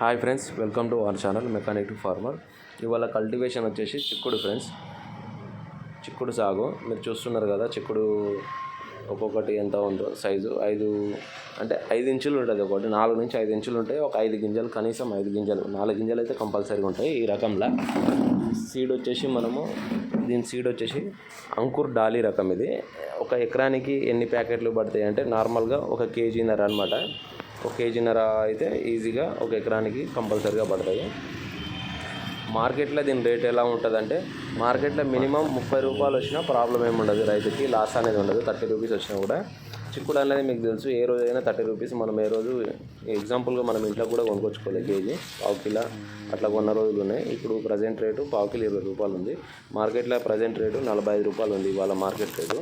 Hi friends welcome to our channel mechanic to farmer. ఇవాళ cultivation వచ్చేసి చిక్కుడు friends. చిక్కుడు సాగు మీరు చూస్తున్నారు కదా చిక్కుడు ఒక్కొక్కటి ఎంత ఉందో సైజు ఐదు అంటే ఐదు ఇంచులు ఉంటుంది ఒకటి నాలుగు నుంచి ఐదు ఇంచులు ఉంటాయి. ఒక ఐదు గింజలు కనీసం ఐదు గింజలు. నాలుగు గింజలు అయితే కంపల్సరీగా ఉంటాయి ఈ రకంలో. సీడ్ వచ్చేసి మనము దీని సీడ్ వచ్చేసి అంకుర్ డాలీ రకం ఇది. ఒక ఎకరానికి ఎన్ని ప్యాకెట్లు పడతాయి అంటే నార్మల్గా ఒక కేజీన్నర అనమాట ఒక కేజీన్నర అయితే ఈజీగా ఒక ఎకరానికి కంపల్సరీగా పడతాయి. మార్కెట్లో దీని రేట్ ఎలా ఉంటుందంటే మార్కెట్లో మినిమం ముప్పై రూపాయలు వచ్చినా ప్రాబ్లం ఏమి ఉండదు. రైతుకి లాస్ అనేది ఉండదు. థర్టీ రూపీస్ వచ్చినా కూడా. చిక్కుడు అనేది మీకు తెలుసు. ఏ రోజైనా థర్టీ రూపీస్ మనం ఏ రోజు ఎగ్జాంపుల్గా మనం ఇంట్లో కూడా కొనుక్కొచ్చుకోలేదు కేజీ పావు కిలో అట్లా కొన్న రోజులు ఉన్నాయి. ఇప్పుడు ప్రజెంట్ రేటు పావు కిలో ఇరవై రూపాయలు ఉంది. మార్కెట్లో ప్రజెంట్ రేటు నలభై ఐదు రూపాయలు ఉంది ఇవాళ మార్కెట్ రేటు.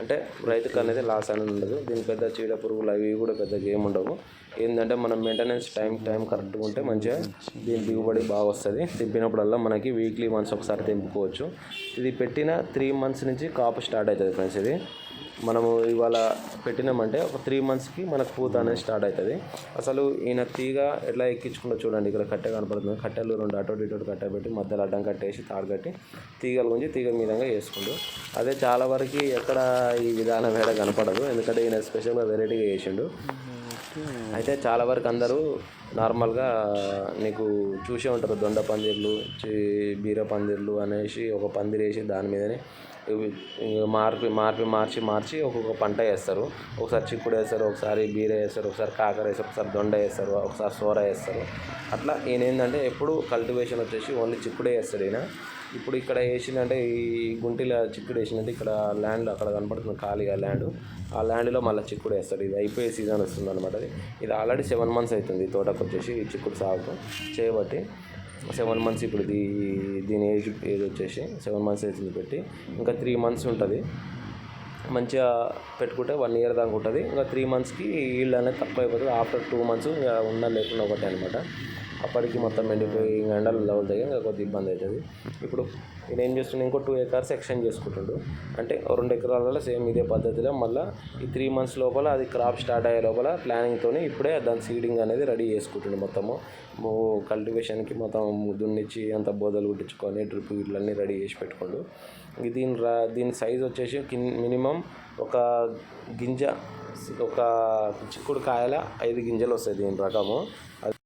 అంటే రైతుకు అనేది లాస్ అనేది ఉండదు. దీని పెద్ద చీడ పురుగులు అవి కూడా పెద్దగా ఏమి ఉండవు. ఏంటంటే మనం మెయింటెనెన్స్ టైం టైం కరెక్ట్గా ఉంటే మంచిగా దీని దిగుబడి బాగా వస్తుంది. తిప్పినప్పుడల్లా మనకి వీక్లీ వన్స్ ఒకసారి తెంపుకోవచ్చు. ఇది పెట్టిన త్రీ మంత్స్ నుంచి కాపు స్టార్ట్ అవుతుంది ఫ్రెండ్స్ ఇది. మనము ఇవాళ పెట్టినామంటే ఒక త్రీ మంత్స్కి మనకు పూత అనేది స్టార్ట్ అవుతుంది అసలు ఈయన తీగ ఎట్లా ఎక్కించుకుంటూ చూడండి ఇక్కడ కట్టె కనపడుతుంది. కట్టెలు రెండు అటు ఇటు కట్టె పెట్టి మధ్యలో అడ్డం కట్టేసి తాడు కట్టి తీగలు గుంజి తీగ మీదంగా వేసుకుంటూ అదే చాలా వరకు ఎక్కడ ఈ విధానం వేడ కనపడదు. ఎందుకంటే ఈయన స్పెషల్గా వెరైటీగా చేసిండు. అయితే చాలా వరకు అందరూ నార్మల్గా నీకు చూసే ఉంటారు దొండ పందిర్లు బీర పందిర్లు అనేసి ఒక పందిరి వేసి దాని మీదనే మార్పి మార్పి మార్చి మార్చి ఒక్కొక్క పంట వేస్తారు. ఒకసారి చిక్కుడు వేస్తారు ఒకసారి బీర వేస్తారు ఒకసారి కాకర వేస్తారు ఒకసారి దొండ వేస్తారు ఒకసారి సోర వేస్తారు. అట్లా ఈయన ఏంటంటే ఎప్పుడు కల్టివేషన్ వచ్చేసి ఓన్లీ చిక్కుడే వేస్తాడు ఈయన. ఇప్పుడు ఇక్కడ వేసిందంటే ఈ గుంటిలో చిక్కుడు వేసిందంటే ఇక్కడ ల్యాండ్ అక్కడ కనపడుతుంది ఖాళీగా ల్యాండ్. ఆ ల్యాండ్లో మళ్ళీ చిక్కుడు వేస్తాడు. ఇది అయిపోయే సీజన్ వస్తుంది అనమాట అది. ఇది ఆల్రెడీ సెవెన్ మంత్స్ అవుతుంది ఈ తోటకు వచ్చేసి చిక్కుడు సాగు చేయబట్టి సెవెన్ మంత్స్ ఇప్పుడు దీ దీని ఏజ్ ఏజ్ వచ్చేసి సెవెన్ మంత్స్ ఏజ్ పెట్టి ఇంకా త్రీ మంత్స్ ఉంటుంది. మంచిగా పెట్టుకుంటే వన్ ఇయర్ దాకా ఉంటుంది. ఇంకా త్రీ మంత్స్కి ఈల్డ్ అనేది తక్కువ అయిపోతుంది. ఆఫ్టర్ టూ మంత్స్ ఇంకా ఉండాలి లేకుండా ఒకటే అనమాట అప్పటికి మొత్తం ఎండిపోయి ఇంకా ఎండలు తగులుతాయి ఇంకా కొద్దిగా ఇబ్బంది అవుతుంది. ఇప్పుడు నేను ఏం చేస్తున్నా ఇంకో టూ ఎకర్స్ ఎక్స్టెండ్ చేసుకుంటుండు. అంటే రెండు ఎకరాలలో సేమ్ ఇదే పద్ధతిలో మళ్ళీ ఈ త్రీ మంత్స్ లోపల అది క్రాప్ స్టార్ట్ అయ్యే లోపల ప్లానింగ్తో ఇప్పుడే దాని సీడింగ్ అనేది రెడీ చేసుకుంటుండు మొత్తము. కల్టివేషన్కి మొత్తం దున్నిచ్చి అంత బోదలు కుట్టించుకొని డ్రిప్ ఇట్లన్నీ రెడీ చేసి పెట్టుకోండు. ఇది దీని రా దీని సైజ్ వచ్చేసి కిన్ మినిమం ఒక గింజ ఒక చిక్కుడు కాయల ఐదు గింజలు వస్తాయి దీని రకము. అది